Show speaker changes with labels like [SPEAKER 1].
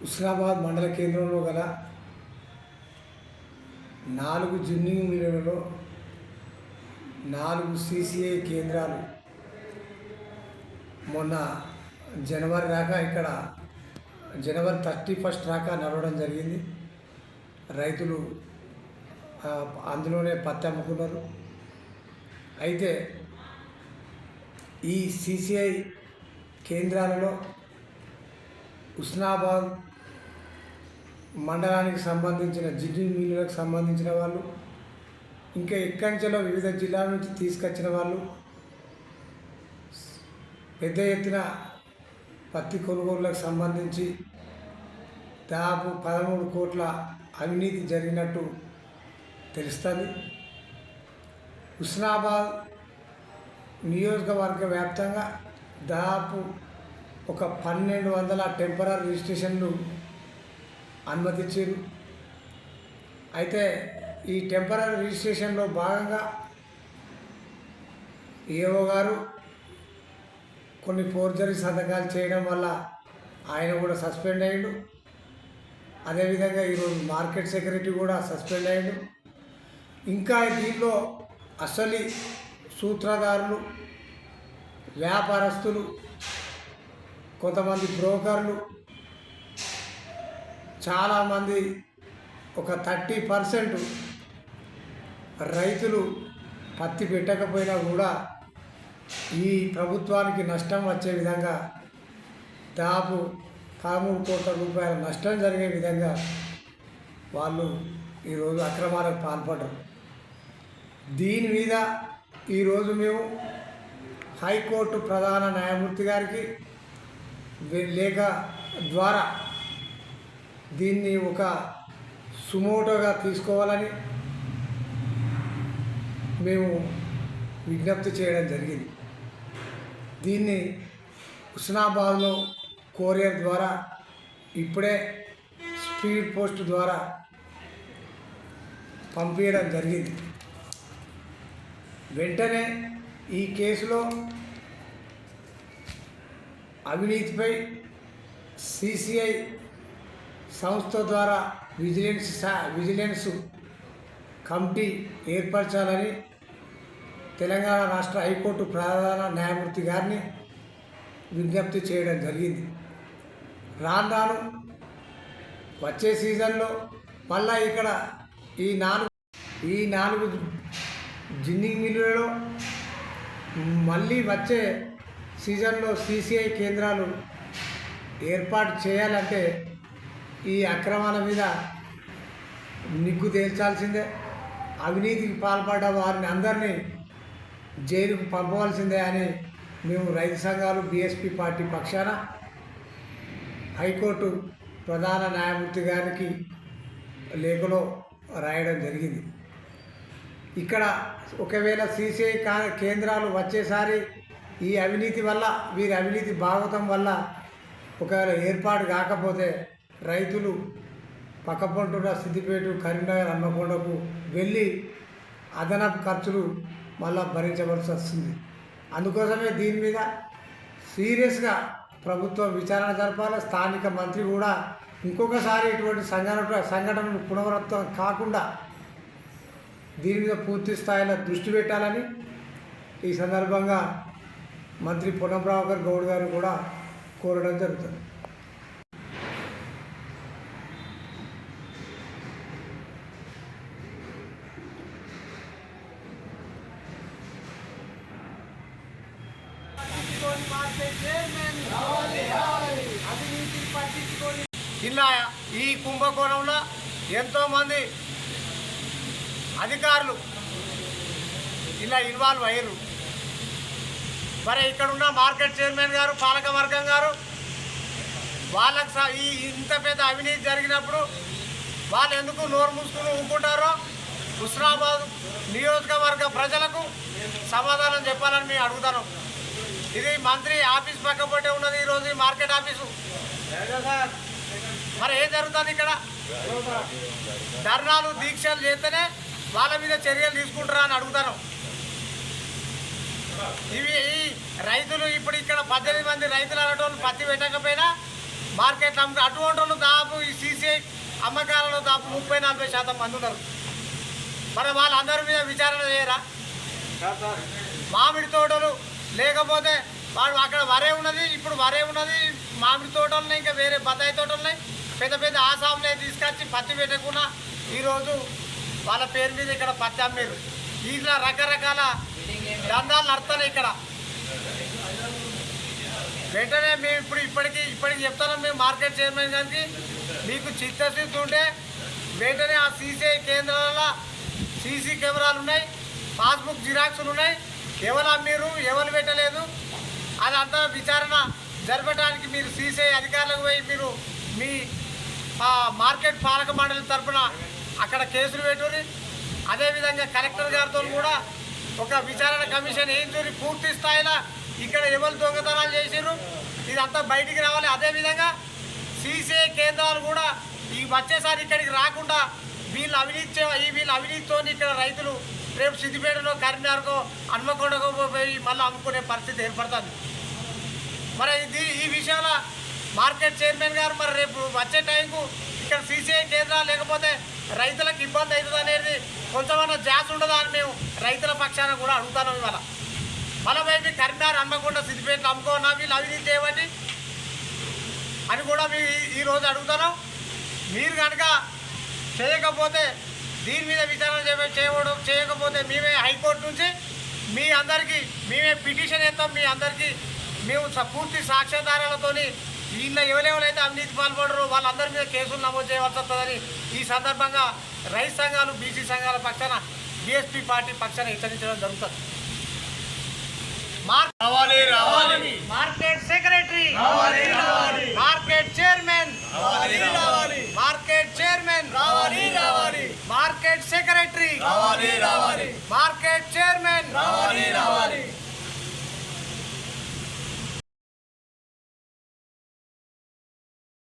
[SPEAKER 1] హుస్నాబాద్ మండల కేంద్రంలో గల నాలుగు జిన్నింగ్ మిల్లులలో నాలుగు సీసీఐ కేంద్రాలు మొన్న జనవరి దాకా ఇక్కడ జనవరి థర్టీ ఫస్ట్ దాకా నడవడం జరిగింది. రైతులు అందులోనే పత్తి అమ్ముకున్నారు. అయితే ఈ సీసీఐ కేంద్రాలలో ఉస్నాబాద్ మండలానికి సంబంధించిన జిడ్డు మిల్లులకు సంబంధించిన వాళ్ళు ఇంకా ఎక్కంచెలో వివిధ జిల్లాల నుంచి తీసుకొచ్చిన వాళ్ళు పెద్ద ఎత్తున పత్తి కొనుగోళ్ళకు సంబంధించి దాదాపు పదమూడు కోట్ల అవినీతి జరిగినట్టు తెలుస్తుంది. హుస్నాబాద్ నియోజకవర్గ వ్యాప్తంగా దాదాపు ఒక పన్నెండు వందల టెంపరీ రిజిస్ట్రేషన్లు అనుమతించారు అయితే ఈ టెంపరీ రిజిస్ట్రేషన్లో భాగంగా ఏఓ గారు కొన్ని ఫోర్జరీ సంతకాలు చేయడం వల్ల ఆయన కూడా సస్పెండ్ అయ్యాడు. అదేవిధంగా ఈరోజు మార్కెట్ సెక్రటరీ కూడా సస్పెండ్ అయ్యాడు. ఇంకా దీనిలో అసలు సూత్రధారులు వ్యాపారస్తులు కొంతమంది బ్రోకర్లు చాలామంది ఒక థర్టీ పర్సెంట్ రైతులు పత్తి పెట్టకపోయినా కూడా ఈ ప్రభుత్వానికి నష్టం వచ్చే విధంగా దాపు పదమూడు కోట్ల రూపాయల నష్టం జరిగే విధంగా వాళ్ళు ఈరోజు అక్రమాలకు పాల్పడరు దీని మీద ఈరోజు మేము హైకోర్టు ప్రధాన న్యాయమూర్తి గారికి లేఖ ద్వారా దీన్ని ఒక సుమోటోగా తీసుకోవాలని మేము విజ్ఞప్తి చేయడం జరిగింది. దీన్ని హుస్నాబాద్లో కోరియర్ ద్వారా ఇప్పుడే స్పీడ్ పోస్ట్ ద్వారా పంపించడం జరిగింది. వెంటనే ఈ కేసులో అవినీతిపై సిసిఐ సంస్థ ద్వారా విజిలెన్స్ సా- విజిలెన్స్ కమిటీ ఏర్పరచాలని తెలంగాణ రాష్ట్ర హైకోర్టు ప్రధాన న్యాయమూర్తి గారిని విజ్ఞప్తి చేయడం జరిగింది. రాను రాను వచ్చే సీజన్లో మళ్ళా ఇక్కడ ఈ నాలుగు ఈ నాలుగు జిన్నింగ్ మిల్లులలో మళ్ళీ వచ్చే సీజన్లో సీసీఐ కేంద్రాలు ఏర్పాటు చేయాలంటే ఈ అక్రమాల మీద నిగ్గు తేల్చాల్సిందే. అవినీతికి పాల్పడ్డ వారిని అందరినీ జైలుకు పంపవలసిందే అని మేము రైతు సంఘాలు బీఎస్పీ పార్టీ పక్షాన హైకోర్టు ప్రధాన న్యాయమూర్తి గారికి లేఖలో రాయడం జరిగింది. ఇక్కడ ఒకవేళ సీసీఐ కా కేంద్రాలు వచ్చేసారి ఈ అవినీతి వల్ల వీరి అవినీతి భాగవతం వల్ల ఒకవేళ ఏర్పాటు కాకపోతే రైతులు పక్కపొంటున్న సిద్దిపేట కరీంనగర్ అమ్మకొండకు వెళ్ళి అదనపు ఖర్చులు మళ్ళా భరించవలసి వస్తుంది. అందుకోసమే దీని మీద సీరియస్గా ప్రభుత్వం విచారణ జరపాలి. స్థానిక మంత్రి కూడా ఇంకొకసారి ఇటువంటి సంఘటన సంఘటనలు పునరావృతం కాకుండా దీని మీద పూర్తి స్థాయిలో దృష్టి పెట్టాలని ఈ సందర్భంగా మంత్రి పొన్నం ప్రభాకర్ గౌడ్ గారు కూడా కోరడం జరుగుతుంది. నిన్న ఈ కుంభకోణంలో ఎంతోమంది అధికారులు ఇలా ఇన్వాల్వ్ అయ్యారు. మరి ఇక్కడ ఉన్న మార్కెట్ చైర్మన్ గారు పాలక వర్గం గారు వాళ్ళకి ఈ ఇంత పెద్ద అవినీతి జరిగినప్పుడు వాళ్ళు ఎందుకు నోరు మూసుకుని ఊపుకుంటారో హుస్నాబాద్ నియోజకవర్గ ప్రజలకు సమాధానం చెప్పాలని మేము అడుగుతాను. ఇది మంత్రి ఆఫీస్ పక్కపొట్టే ఉన్నది ఈరోజు ఈ మార్కెట్ ఆఫీసు. మరి ఏం జరుగుతుంది ఇక్కడ? ధర్నాలు దీక్షలు చేస్తేనే వాళ్ళ మీద చర్యలు తీసుకుంటారా అని అడుగుతాను. ఇవి ఈ రైతులు ఇప్పుడు ఇక్కడ పద్దెనిమిది మంది రైతులు అనేటోళ్ళు పత్తి పెట్టకపోయినా మార్కెట్లో అమ్ము అటువంటి వాళ్ళు ఈ సీసీఐ అమ్మకాలలో దాపు ముప్పై నలభై శాతం మంది ఉన్నారు. మరి వాళ్ళందరి మీద విచారణ చేయరా? మామిడి తోటలు లేకపోతే వాడు అక్కడ వరే ఉన్నది ఇప్పుడు వరే ఉన్నది మామిడి తోటలు ఇంకా వేరే బత్తాయి తోటలు ఉన్నాయి పెద్ద పెద్ద ఆసాములే తీసుకొచ్చి పత్తి పెట్టకుండా ఈరోజు వాళ్ళ పేరు మీద ఇక్కడ పత్తి అమ్మారు ఇట్లా రకరకాల దందాలు నడుతున్నాయి ఇక్కడ. వెంటనే మేము ఇప్పుడు ఇప్పటికి ఇప్పటికి చెప్తాను మేము మార్కెట్ చైర్మన్ గారికి. మీకు చిత్తశుద్ధి ఉంటే వెంటనే ఆ సీసీఐ కేంద్రాలలో సీసీ కెమెరాలు ఉన్నాయి పాస్బుక్ జిరాక్స్లు ఉన్నాయి. ఎవరు అమ్మిరు ఎవరు పెట్టలేదు. అది అంతా విచారణ జరపడానికి మీరు సీసీఐ అధికారులకు పోయి మీరు మీ మార్కెట్ పాలక మండలి తరపున అక్కడ కేసులు పెట్టుకుని అదేవిధంగా కలెక్టర్ గారితో కూడా ఒక విచారణ కమిషన్ ఏం చూసి పూర్తి స్థాయిలో ఇక్కడ ఎవరు దొంగతనాలు చేసిర్రు? ఇదంతా బయటికి రావాలి. అదేవిధంగా సీసీఐ కేంద్రాలు కూడా ఈ వచ్చేసారి ఇక్కడికి రాకుండా వీళ్ళు అవినీతి ఈ వీళ్ళు అవినీతితో ఇక్కడ రైతులు రేపు సిద్దిపేటలో కరీంనగర్కో హన్మకొండకో పోయి మళ్ళీ అమ్ముకునే పరిస్థితి ఏర్పడుతుంది. మరి ఇది ఈ విషయంలో మార్కెట్ చైర్మన్ గారు మరి రేపు వచ్చే టైంకు ఇక్కడ సీసీఐ కేంద్రాలు లేకపోతే రైతులకు ఇబ్బంది అవుతుంది అనేది కొంచెమన్నా జాస్ ఉండదా అని మేము రైతుల పక్షాన కూడా అడుగుతాను ఇవాళ. మన వైపు కరీంనగర్ అమ్మకుండా సిద్దిపేటలో అమ్ముకోనా వీళ్ళు అవినీతి చేయబట్టి అని కూడా మీ ఈరోజు అడుగుతాను మీరు కనుక చేయకపోతే దీని మీద విచారణ చేయ- చేయడం చేయకపోతే మేమే హైకోర్టు నుంచి మీ అందరికీ మేమే పిటిషన్ వేస్తాం. మీ అందరికీ మేము స- పూర్తి సాక్ష్యాధారాలతోని వీళ్ళ ఎవరెవరైతే అవినీతి పాల్పడరో వాళ్ళందరి మీద కేసులు నమోదు చేయవలసి వస్తుందని ఈ సందర్భంగా రైతు సంఘాలు బీసీ సంఘాల పక్షాన బీఎస్పీ పార్టీ పక్షాన హెచ్చరించడం జరుగుతుంది. Market secretary. Market chairman.
[SPEAKER 2] రావాలి రావాలి.
[SPEAKER 1] Market chairman.
[SPEAKER 2] రావాలి రావాలి.
[SPEAKER 1] Market secretary.
[SPEAKER 2] రావాలి రావాలి.
[SPEAKER 1] మార్కెట్